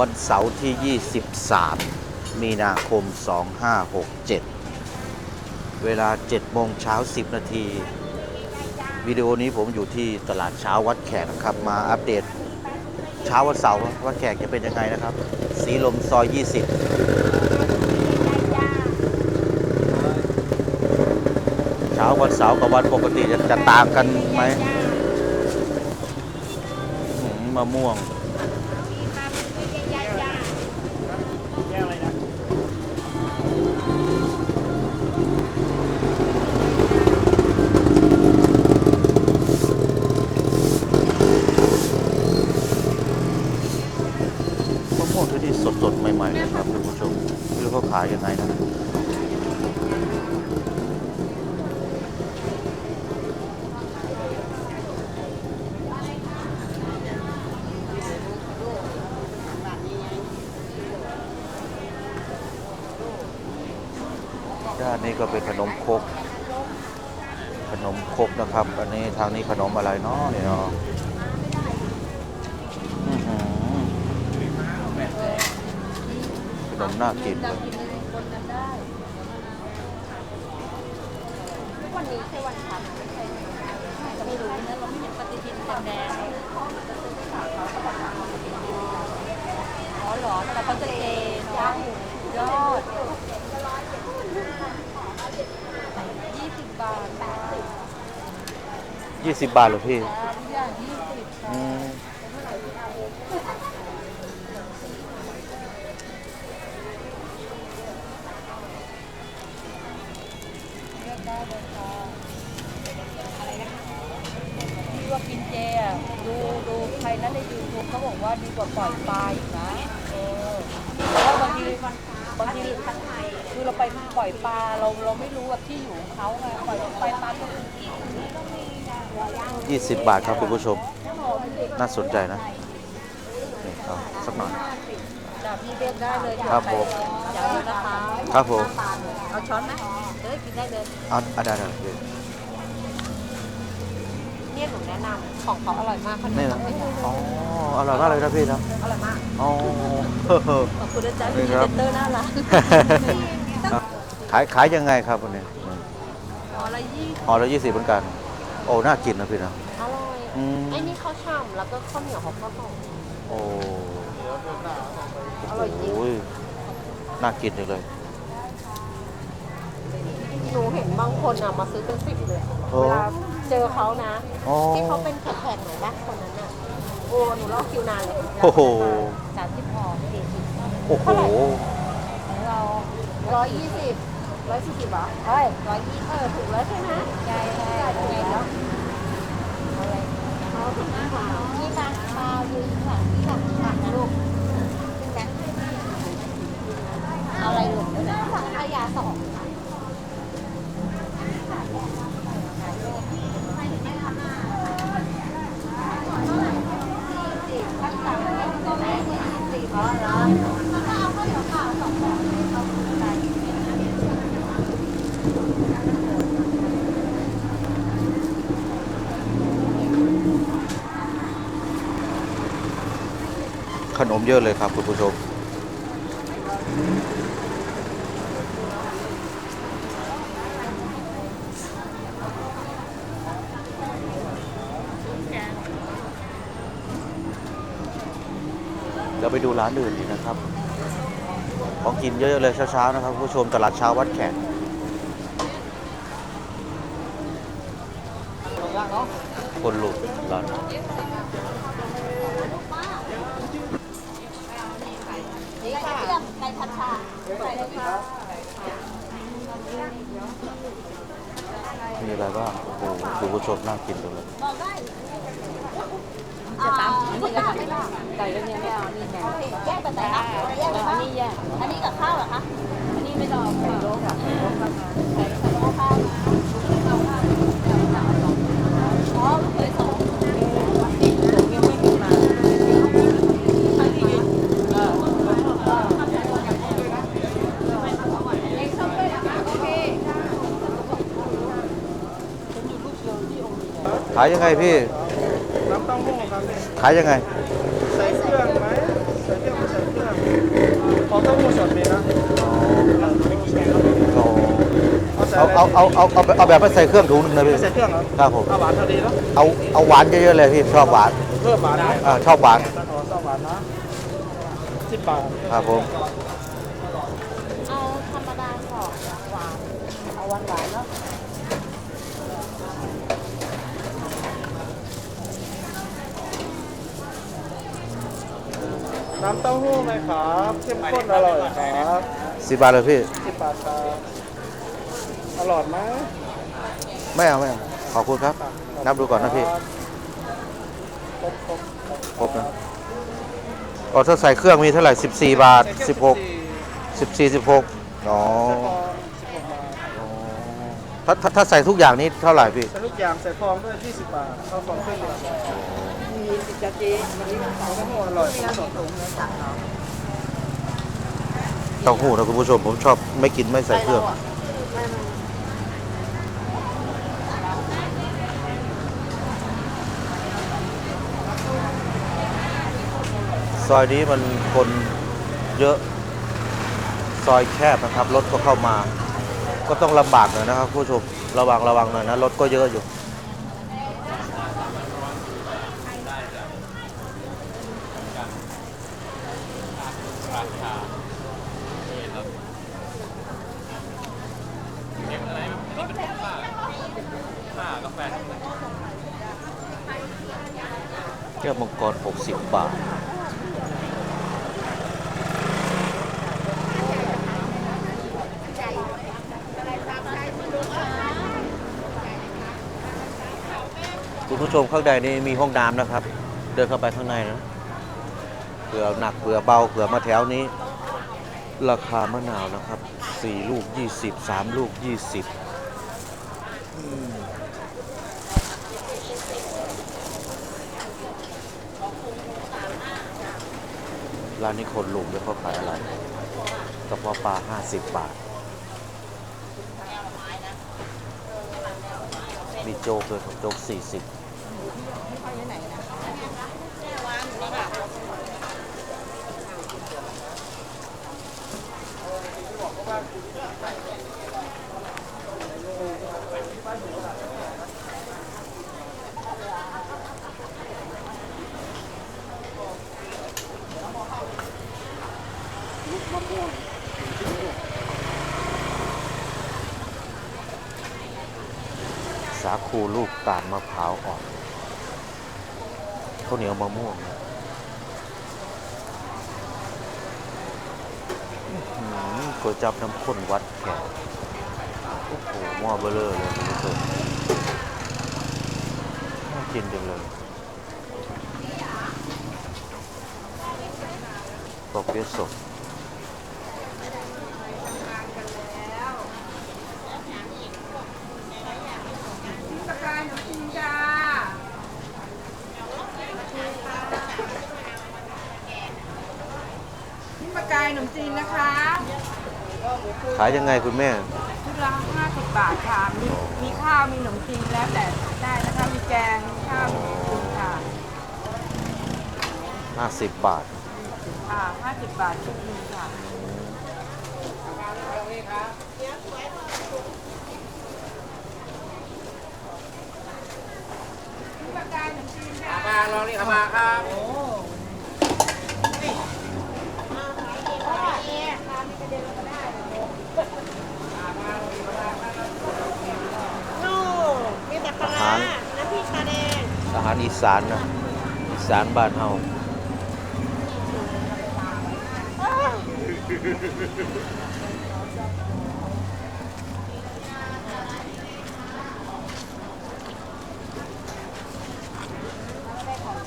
วันเสาร์ที่ 23 มีนาคม 2567 เวลา 7 โมงเช้า 10 นาที วิดีโอนี้ผมอยู่ที่ตลาดเช้าวัดแขกนะครับ มาอัปเดตเช้าวันเสาร์วัดแขกจะเป็นยังไงนะครับ สีลมซอย 20 เช้าวันเสาร์กับวันปกติจะจะต่างกันไหมมมะม่วง สดๆ ใหม่ๆเลยครับท่านผู้ชมไม่รู้เขาขายยังไงนะด้านนี้ก็เป็นขนมครกขนมครกนะครับ อันนี้ทางนี้ขนมอะไรเนาะเนี่ยเนาะ ขนมน่ากินเลยวันนี้ใช่วันพักไม่ใช่ไม่รู้นะเราไม่เห็นปฏิทินแดงอ๋อหรอแต่เขาจะเทย่างยอดยี่สิบบาทแปดสิบบาทเหรอพี่ทุกอย่างยี่สิบ เขาบอกว่าดีกว่าปล่อยปลาอีกนะเออเพราะว่าบางทีบางทีคือเราไปปล่อยปลาเราเราไม่รู้ว่าที่อยู่ของเขาไงปล่อยปลาปลาก็คือกิน20 บาทครับคุณผู้ชม น่าสนใจนะนี่เอาสักหน่อย จากพี่เลือกได้เลยครับผม อย่างนี้นะคะครับผม เอาช้อนไหมเอ้ยกินได้เลยเอาเอาได้ได้พี่เนี่ยหนูแนะนำของเขาอร่อยมากขนมนี่นะปังไม่ใช่อ๋อ อร่อยมากเลยนะพี่นะ อร่อยมาก อ๋อ ขอบคุณนะจ๊ะนี่พี่ครับเซนเตอร์น่ารักขายขายยังไงครับวันนี้อ๋อละยี่ห่อละยี่สิบเหมือนกัน โอ้ น่ากินนะพี่นะอร่อยอืมไอ้นี่ข้าวช่ำแล้วก็ข้าวเหนียวของข้าวหอมโอ้อร่อยจริงโอ้ยน่ากินจังเลยหนูเห็นบางคนอะมาซื้อเป็นสิบเลยอะโอ้เวลา เจอเขานะ อ๋อ ที่เขาเป็นแขกๆหน่อยนะคนนั้นอะโอ้หนูรอคิวนานเลยโอ้โห สามสิบพอสี่สิบโอ้โห เราร้อยยี่สิบร้อยสี่สิบเหรอเอ้ยร้อยยี่เออถูกแล้วใช่ไหมใช่ใช่ถูกแล้วอะไรเอาถึงหน้าหานี่มามายืนค่ะนี่ค่ะนี่ค่ะลูกขึ้นไหมเอาอะไรลูกสั่งขยาสองอ๋อเหรอ ข นมเยอะเลยครับคุณผู้ชม เดี๋ยวไปดูร้านอื่นดีกนะครับ ของกินเยอะๆเลยเช้าๆนะครับคุณผู้ชมตลาดเช้าวัดแขกคนลุกร้านค่ะเครื่องไก่ผัด ชาใส่เลยค่ะมีอะไรบ้างโอ้โหคุณผู้ชมน่ากินจังเลยบอกได้จะตามนี่ก็ไม่ได้ไก่เรื่องนี้ไม่เอานี่แม่แยกแบบไหนคะแยกอันนี้แยกอันนี้กับข้าวเหรอคะ อันนี้ไม่ต้องใส่โลกค่ะใส่โลกค่ะ ขายยังไงพี่น้ำเต้าหู้ครับขายยังไง ใส่เครื่องไหมใส่เครื่องไม่ใส่เครื่องขอเต้าหู้สดเลยนะเอาเอาเอาเอาเอาเอาแบบไม่ใส่เครื่องถุงหนึ่งนะพี่ใส่เครื่องเหรอครับผม เอาหวานพอดีเนาะเอาเอาหวานเยอะๆเลยพี่ชอบหวานเพิ่มหวานนะอ่าชอบหวาน ขอเต้หวานนะสิบบาท ครับผม น้ำเต้าหู้ไหมครับเข้มข้นอร่อยครับสิบบาทเลยพี่สิบบาทครับอร่อยไหมไม่เอาไม่เอาขอบคุณครับ นับดูก่อนนะพี่ครบครบครบนะอ๋อถ้าใส่เครื่องมีเท่าไหร่14บาทใส่แค่16 14 16อ๋อสิบหกบาทถ้าถ้าถ้าใส่ทุกอย่างนี้เท่าไหร่พี่ ใส่ลูกยางใส่ฟองด้วย20บาทเอาสองเครื่องเลย มีสิจ๊ะเจ๊วันนี้มันเต้าหู้อร่อยสองถุงนะสั่งเอาเต้าหู้นะคุณผู้ชมผมชอบไม่กินไม่ใส่เครื่อง ซอยนี้มันคนเยอะ ซอยแคบนะครับ รถก็เข้ามา ก็ต้องลำบากหน่อยนะครับคุณผู้ชม ระวังระวังหน่อยนะ รถก็เยอะอยู่ แก้วมังกร 60 บาท คุณผู้ชมข้างในนี่มีห้องน้ำนะครับ เดินเข้าไปข้างในนะเผื่อหนักเผื่อเบาเผื่อมาแถวนี้ ราคามะนาวนะครับ4ลูก20 3ลูก20อืมร้านนี้คนลุมเลยเขาขายอะไรกระเพาะปลา50บาท มีโจ๊กด้วยครับโจ๊ก40 สาคูลูกตาลมะพร้าวอ่อนข้าวเหนียวมะม่วงนะอื้อหือ ก๋วยจับน้ำข้นวัดแขกโอ้โหหม้อเบลเลอร์เลยคุณผู้ชมน่ากินจังเลยปอกเปี๊ยะสดปากกายหนมจีนจ้านี่ปากกายหนมจีนนะคะ ขายยังไงคุณแม่ ชุดละ50บาทค่ะ มีมีข้าว มีขนมจีนแล้วแต่ได้นะคะ มีแกง มีข้าว มีขนมจีนค่ะ50 บาทอ่า50บาทชุดหนึงค่ะปากกายหนมจีนค่ะ มาลองนี่ครับมาครับ นู่มีแต่ปลา อาหาร น้ำพริกตาแดงอาหารอีสานนะอีสานบ้านเฮา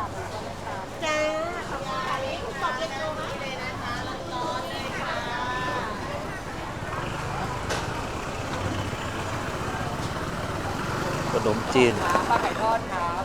ขอบคุณค่ะนี่ขอบคุณมากเลยนะคะร้อนๆเลยค่ะ ขนมจีนปลาไข่ทอดครับ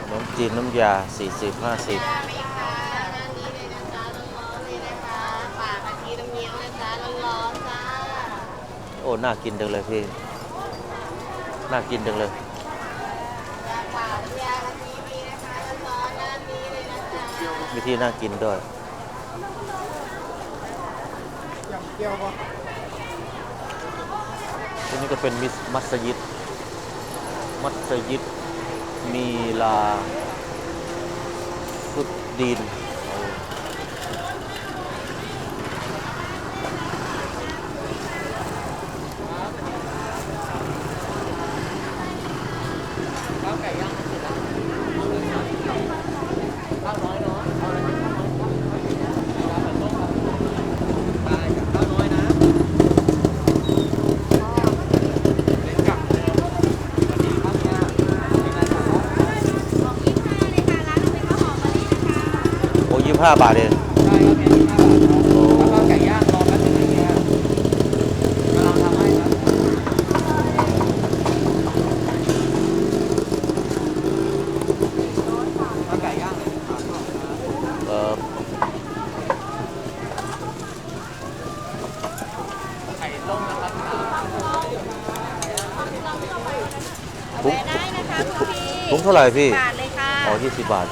ขนมจีนน้ำยา 40 50จ้าไหมคะด้านนี้เลยนะคะร้อนๆเลยนะคะปลากะทิน้ำเงี้ยวนะจ๊ะร้อนๆจ้าโอ้ น่ากินจังเลยพี่ น่ากินจังเลยปลาเปล่ายากะทิมีนะคะร้อนๆด้านนี้เลยนะจ๊ะวิธีน่ากินด้วยอย่างเกี๊ยวปะที่นี่ก็เป็นมิสมัสยิด มัสยิดมีลาฟุดดีน 25 บาทเองใช่ครับมีห้าบาทคแล้วก็ไก่ย่างรอแป๊บนึงอย่างเบกำลังทำให้ครับแล้วไก่ย่างเลยครับเออไข่ต้มนะครับถุงได้นะคะคุพี่ถุงเท่าไหร่พี่ บาทเลยค่ะ อ๋อ20 บาท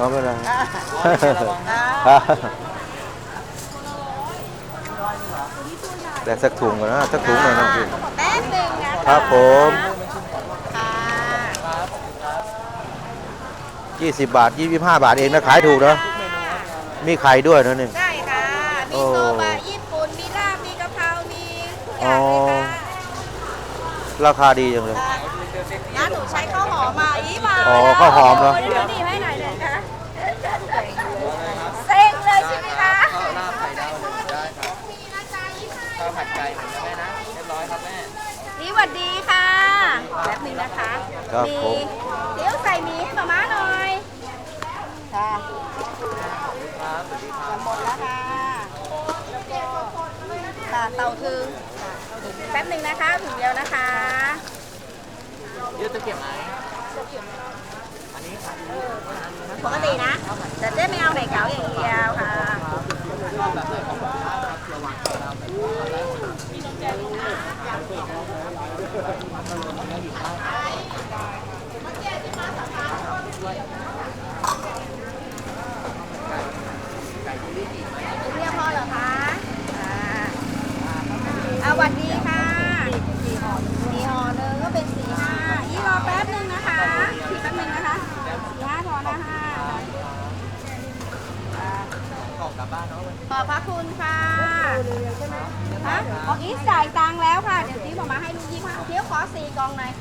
เอาไม่เป็นไรอ่าอะแต่สักถุงก่อนนะสักถุงหน่อยนะพี่แป๊บหนึงนะคะครับผมค่ะยี่สิบบาทยี่สิบห้าบาทเองนะขายถูกนะมีไข่ด้วยนะนี่ได้ค่ะมีโอ้โซบะญี่ปุ่นมีลาบมีกะเพรามีทุกอย่างเลยค่ะราคาดีจังเลยน้าหนูใช้ข้าวหอมมาอีมาอ๋อข้าวหอมเหรอ เดี๋ยวดีให้หน่อยเลยค่ะเซ็งเลยใช่ไหมคะ ข้าวลาบไข่ดาวหนึ่งได้ครับข้าวผัดไก่เหมือนกันแม่นะ เรียบร้อยครับแม่ นี่หวัดดีค่ะแป๊บหนึงนะ คะครับมีผม เดี๋ยวใส่หมีให้มาม่าหน่อย ค่ะครับสวัสดีครับหมดแล้วค่ะค่ะเตาถึงแป๊บหนึ่งนะคะถึงเดียวนะคะเดี๋ยวจะเก็บไหมอันนี้ครับปกตินะแต่เจ๊ไม่เอาไก่เก๋าอย่างเดียวค่ะ ชอบแบบไหนของผมครับระวังครับ เรียกพ่อเหรอคะอ่าเอาหวัดดีค่ะสี่ห่อสี่ห่อหนึ่งก็เป็นสี่ห้าอีรอแป๊บหนึ่งนะคะอีกแป๊บหนึ่งนะคะสี่ห้าพอนะคะอ่า กรอบกลับบ้านเนาะ ขอบพระคุณค่ะฮะของอีสจ่ายตังค์แล้วค่ะ เดี๋ยวตีผมมาให้ลูกยี่ห้าเที่ยวขอสี่กล่องหน่อย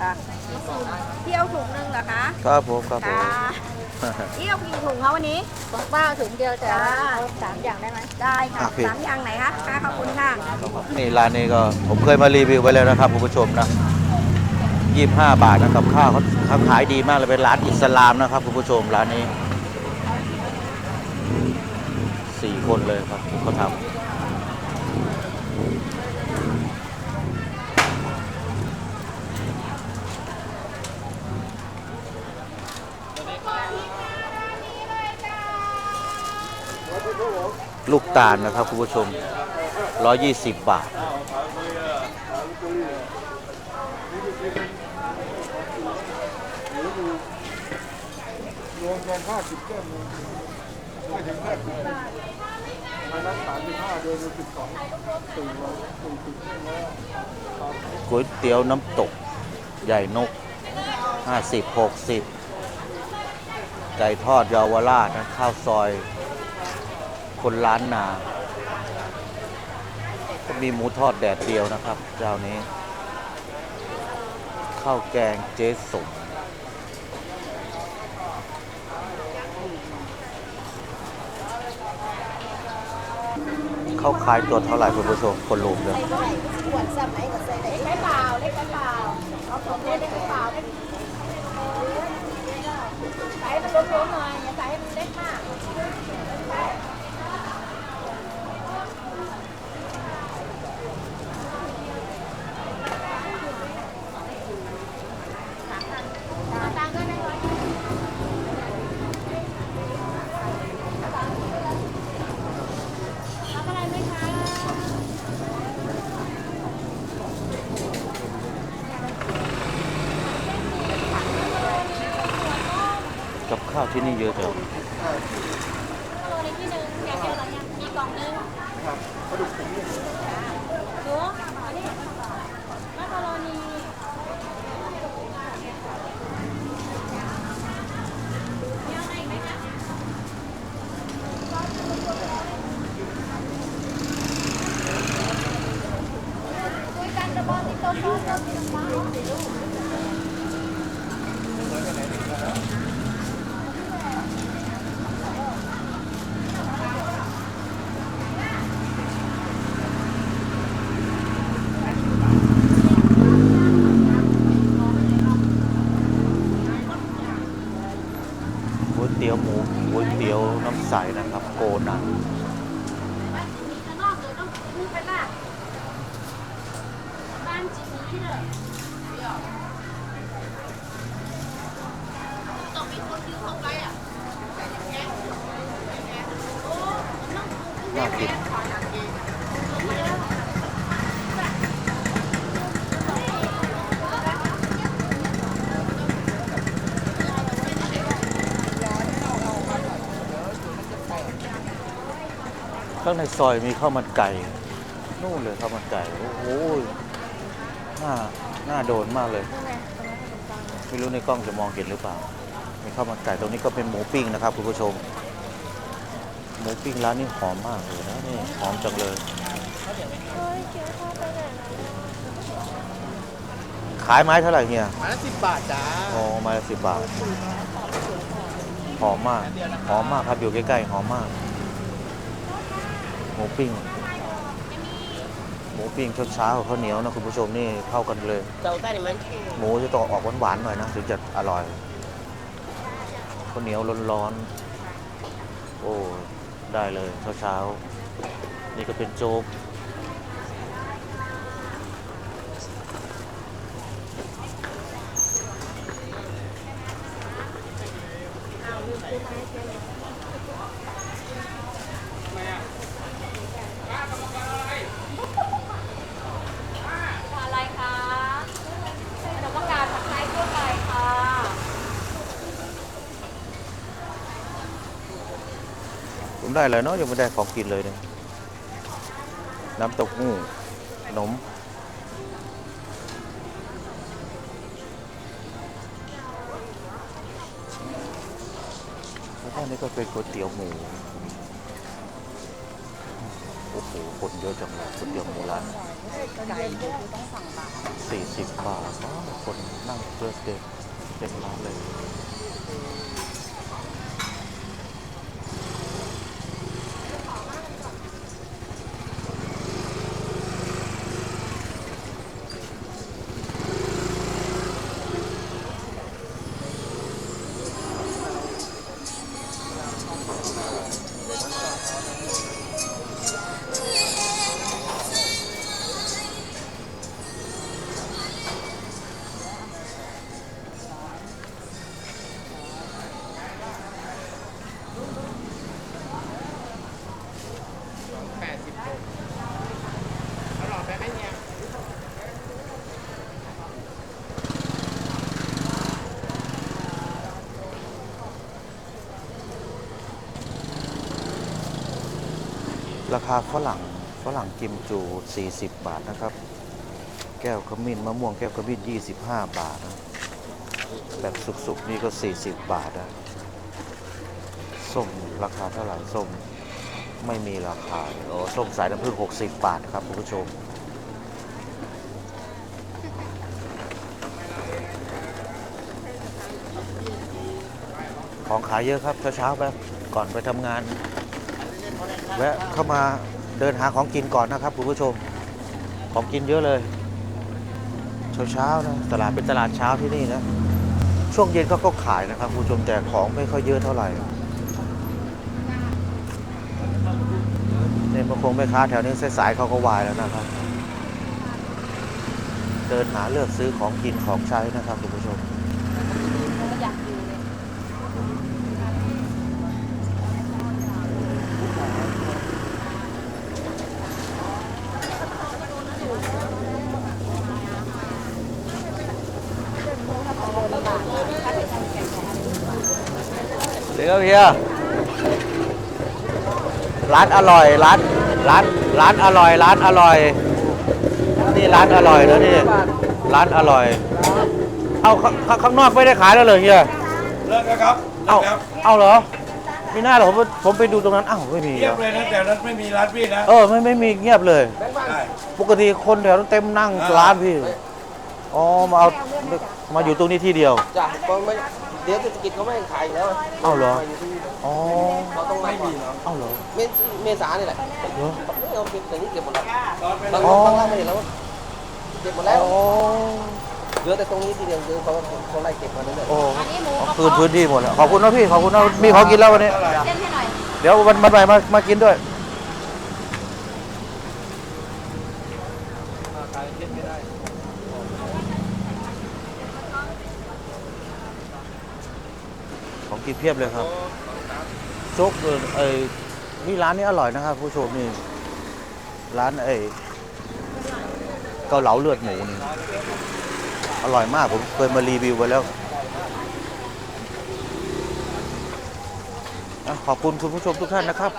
ค่ะเที่ยวถุงหนึ่งเหรอคะ ครับผมครับผมค่ะเที่ยวกี่ถุงคะวันนี้ป้าถุงเดียวจ้าสามอย่างได้ไหมได้ค่ะอะพี่สามอย่างไหนคะค่ะขอบคุณค่ะ นี่ร้านนี้ก็ผมเคยมารีวิวไปแล้วนะครับคุณผู้ชมนะยี่ห้าบาทนะกับข้าวเขาเขาขายดีมากเลยเป็นร้านอิสลามนะครับคุณผู้ชมร้านนี้ คนเลยครับเขาทำลูกตาลนะครับคุณผู้ชม 120 บาท รวมกัน50แก้มไม่ถึง50 ก๋วยเตี๋ยวน้ำตก ใหญ่นกห้าสิบหกสิบไก่ทอดยาวราชนะข้าวซอย คนล้านนาก็มีหมูทอดแดดเดียวนะครับ เจ้านี้ ข้าวแกงเจ๊สม เขาขายตัวเท่าไหร่คุณผู้ชมคนลุมเลยขวดสับไหนก็ใส่ได้เล็กเปล่าเล็กเปล่าเอาสองเล็กเปล่าใส่ให้มันรวมๆหน่อยอย่าใส่ให้มันเล็กมาก กับข้าวที่นี่เยอะจังโลในที่หนึ่งอยากเจอหรอยังมีกล่องนึงครับปลาดุกผมเนี่ยดูอันนี้มักกะโรนีมีอะไรอีกไหมคะคุยกันจะบอกติดต่อต่อต่อติดต่อ ก๋วยเตี๋ยวหมูก๋วยเสายนะครับโกนัง ข้างนอกเลยต้องมึงไปบ้านบ้านจีนี้เลยต้องมีคนยืนตรงไรอะโอ้น้อง น่ากินข้าง ในซอยมีข้าวมันไก่นู่นเลยข้าวมันไก่โอ้โหน่าน่าโดนมากเลย ไม่รู้ในกล้องจะมองเห็นหรือเปล่ามีข้าวมันไก่ตรงนี้ก็เป็นหมูปิ้งนะครับคุณผู้ชม หมูปิ้งร้านนี้หอมมากเลยนะนี่หอมจังเลยขายไม้เท่าไหร่เฮียไมาละสิบบาทจ้าอ๋อไม้ละสิบบาทหอมมากหอมมากครับอยู่ใกล้ๆหอมมาก หมูปิ้งหมูปิ้งเช้าๆกับข้าวเหนียวนะคุณผู้ชมนี่เข้ากันเลยเจ้าใต้นี่มันหมูจะต้องออกหวานๆหน่อยนะถึงจะอร่อยข้าวเหนียวร้อนๆโอ้ได้เลยเช้าๆนี่ก็เป็นโจ๊กอะไรคะขนมปังกาดผัดไทยทั่วไปค่ะ ผมได้เลยเนาะยังไม่ได้ของกินเลยเนี่ยน้ำเต้าหู้ขนมแล้วก็นี่ก็เป็นก๋วยเตี๋ยวหมูโอ้โหคนเยอะจังเลยก๋วยเตี๋ยวหมูร้านสี่สิบบาทคนนั่งเยอเต็มเต็มร้านเลย ราคาฝรั่งฝรั่งกิมจู 40 บาทนะครับ แก้วขมิ้นมะม่วงแก้วขมิ้น 25 บาทนะแบบสุกๆนี่ก็ 40 บาทนะส้มราคาเท่าไหร่ส้มไม่มีราคาโอ้ส้มสายน้ำผึ้ง60 บาทครับคุณผู้ชมของขายเยอะครับเช้าๆไปก่อนไปทำงาน แวะเข้ามาเดินหาของกินก่อนนะครับคุณผู้ชม ของกินเยอะเลย เช้าๆนะตลาดเป็นตลาดเช้าที่นี่นะช่วงเย็นเขาก็ขายนะครับคุณผู้ชมแต่ของไม่ค่อยเยอะเท่าไหร่เนี่ยบาคงแม่ค้าแถวนี้สายๆเขาก็วายแล้วนะครับ เดินหาเลือกซื้อของกินของใช้นะครับคุณผู้ชม อยากอยู่เลย เดี๋ยวเฮียร้านอร่อยร้านร้านร้านอร่อยร้านอร่อย นี่ร้านอร่อยนะนี่ร้านอร่อย เอาข้างข้างนอกไม่ได้ขายแล้วเลยเฮียเลิกแล้วครับเอาเอาเหรอไม่น่าหรอกผมผมไปดูตรงนั้นอ้าวไม่มีเงียบเหรเลอยนะแต่นั้นไม่มีร้านพี่นะเออไม่ไม่มีเงียบเลย ใช่ปกติคนแถวนั้นเต็มนั่งอ่าร้านพี่ อ๋อ มาเอา มาอยู่ตรงนี้ที่เดียว จ้ะก็ไม่เดี๋ยวเศรษฐกิจเขาไม่ให้ขายแล้วเอ้าเหรอ อ๋อเขาต้องไม่มีแล้วเอ้าเหรอเมษเมษานี่แหละเหรอ ไม่เอาเก็บแต่นี้เก็บหมดแล้วตอนไปบางอ๋อ บางร้านไม่เห็นแล้วเก็บหมดแล้วอ๋อเหลือแต่ตรงนี้ทีเดียวคือเขาเขาไล่เก็บมาเรื่อยโอ้อันนี้หมูคืนพื้นที่หมดแล้วขอบคุณนะพี่ขอบคุณนะมีของกินแล้ววันนี้เล่นให้หน่อย เดี๋ยววันวันใหม่มามากินด้วย ของกิน เพียบเลยครับโจ๊กเออไอ้นี่ร้านนี้อร่อยนะครับผู้ชมนี่ร้านไอ้เกาเหลาเลือดหมูนี่อร่อยมากผมเคยมารีวิวไปแล้วขอบคุณคุณผู้ชมทุกท่านนะครับ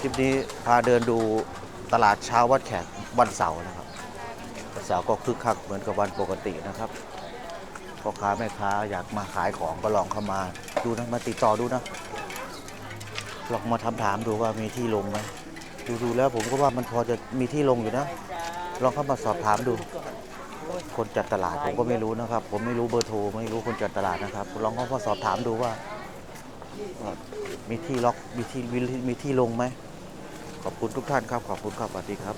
คลิปนี้พาเดินดูตลาดเช้าวัดแขกวันเสาร์นะครับวันเสาร์ก็คึกคักเหมือนกับวันปกตินะครับ พ่อค้าแม่ค้าอยากมาขายของก็ลองเข้ามาดูนะมาติดต่อดูนะลองมาทำถามดูว่ามีที่ลงไหมดูดูแล้วผมก็ว่ามันพอจะมีที่ลงอยู่นะ ลองเข้ามาสอบถามดู คนจัดตลาดผมก็ไม่รู้นะครับ ผมไม่รู้เบอร์โทรไม่รู้คนจัดตลาดนะครับ ลองเข้ามาสอบถามดูว่ามีที่ล็อกมีที่มีที่ลงไหมขอบคุณทุกท่านครับ ขอบคุณครับสวัสดีครับ